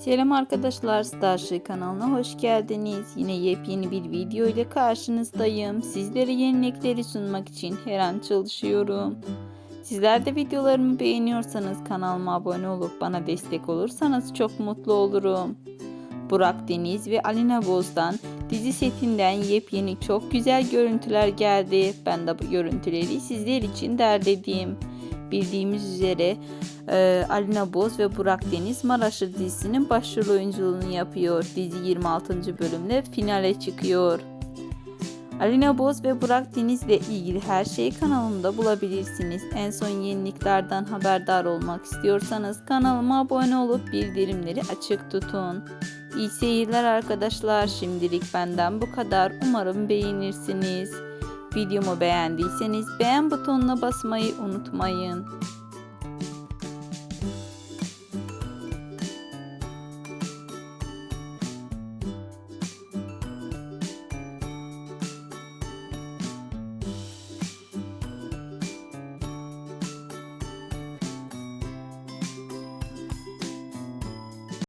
Selam arkadaşlar Starship kanalına hoş geldiniz. Yine yepyeni bir video ile karşınızdayım. Sizlere yenilikleri sunmak için her an çalışıyorum. Sizler de videolarımı beğeniyorsanız kanalıma abone olup bana destek olursanız çok mutlu olurum. Burak Deniz ve Alina Boz'dan dizi setinden yepyeni çok güzel görüntüler geldi. Ben de bu görüntüleri sizler için derledim. Bildiğimiz üzere ee, Alina Boz ve Burak Deniz Maraşlı dizisinin başrol oyunculuğunu yapıyor. Dizi 26. bölümde finale çıkıyor. Alina Boz ve Burak Deniz ile ilgili her şeyi kanalımda bulabilirsiniz. En son yeniliklerden haberdar olmak istiyorsanız kanalıma abone olup bildirimleri açık tutun. İyi seyirler arkadaşlar. Şimdilik benden bu kadar. Umarım beğenirsiniz. Videomu beğendiyseniz beğen butonuna basmayı unutmayın.